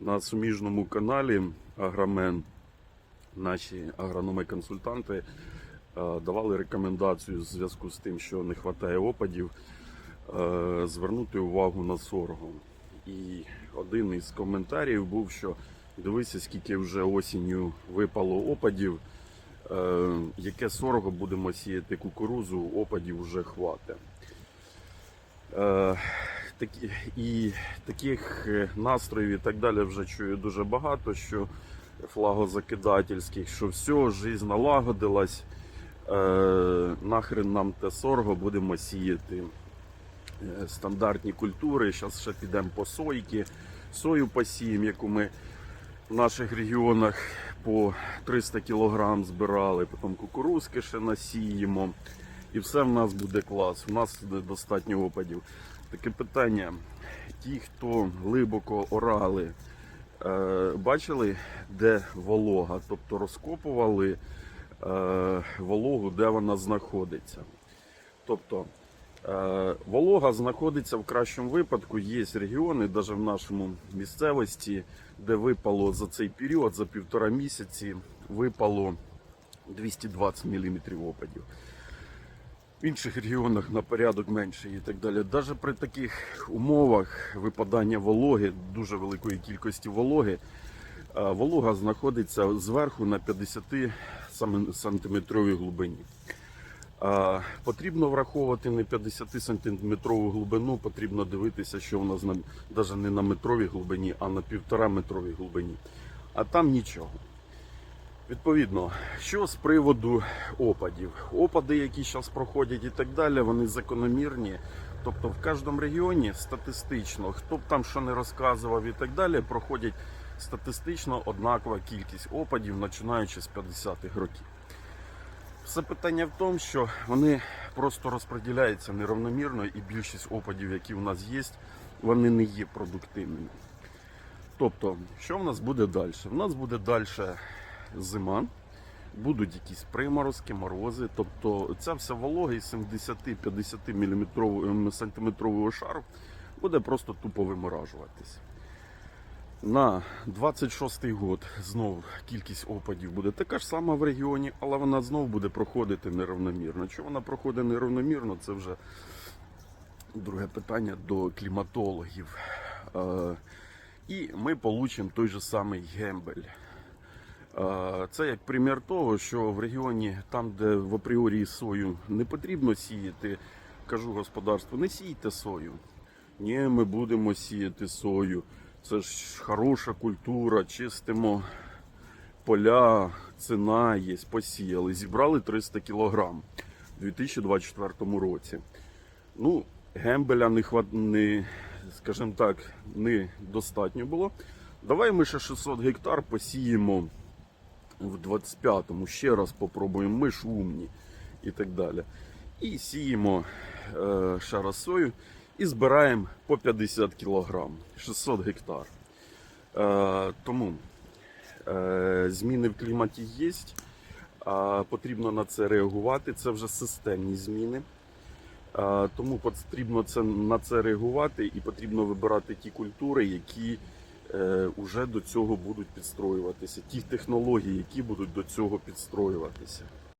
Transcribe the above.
На суміжному каналі Агромен наші агрономи-консультанти е, давали рекомендацію в зв'язку з тим, що не вистачає опадів, е, звернути увагу на сорго. І один із коментарів був, що дивися, скільки вже осінню випало опадів, е, яке сорго будемо сіяти кукурузу, опадів вже хватить. Такі, і таких е, настроїв і так далі вже чую дуже багато, що флагозакидательських, що все, жизнь налагодилась, е, нахрен нам те сорго, будемо сіяти е, стандартні культури. Зараз ще підемо по сойки, сою посіємо, яку ми в наших регіонах по 300 кг збирали, потім кукурузки ще насіємо. І все в нас буде клас. У нас достатньо опадів. Таке питання. Ті, хто глибоко орали, е, бачили, де волога, тобто розкопували е, вологу, де вона знаходиться. Тобто е, волога знаходиться в кращому випадку. Є регіони, навіть в нашому місцевості, де випало за цей період, за півтора місяці, випало 220 мм опадів. В інших регіонах на порядок менше і так далі. Навіть при таких умовах випадання вологи, дуже великої кількості вологи, волога знаходиться зверху на 50 сантиметровій глибині. Потрібно враховувати не 50 сантиметрову глибину, потрібно дивитися, що в нас навіть не на метровій глибині, а на півтора метровій глибині. А там нічого. Відповідно, що з приводу опадів? Опади, які зараз проходять і так далі, вони закономірні. Тобто в кожному регіоні статистично, хто б там що не розказував і так далі, проходять статистично однакова кількість опадів, починаючи з 50-х років. Все питання в тому, що вони просто розподіляються неравномірно, і більшість опадів, які в нас є, вони не є продуктивними. Тобто, що в нас буде далі? В нас буде далі зима, будуть якісь приморозки, морози. Тобто ця вся волога із 70-50 мм сантиметрового шару буде просто тупо виморажуватися. На 26-й год знов кількість опадів буде така ж сама в регіоні, але вона знов буде проходити неравномірно. Чому вона проходить неравномірно, це вже друге питання до кліматологів. Е, І ми получимо той же самий гембель. Це як примір того, що в регіоні, там, де в апріорі сою не потрібно сіяти, кажу господарству, не сійте сою. Ні, ми будемо сіяти сою. Це ж хороша культура, чистимо поля, ціна є, посіяли. Зібрали 300 кілограм у 2024 році. Ну, гембеля не не, скажімо так, не достатньо було. Давай ми ще 600 гектар посіємо в 25-му. Ще раз попробуємо, ми ж умні і так далі. І сіємо е, ще раз сою і збираємо по 50 кг, 600 гектар. Е, тому е, зміни в кліматі є, а потрібно на це реагувати. Це вже системні зміни. Е, Тому потрібно це, на це реагувати і потрібно вибирати ті культури, які е, вже до цього будуть підстроюватися, ті технології, які будуть до цього підстроюватися.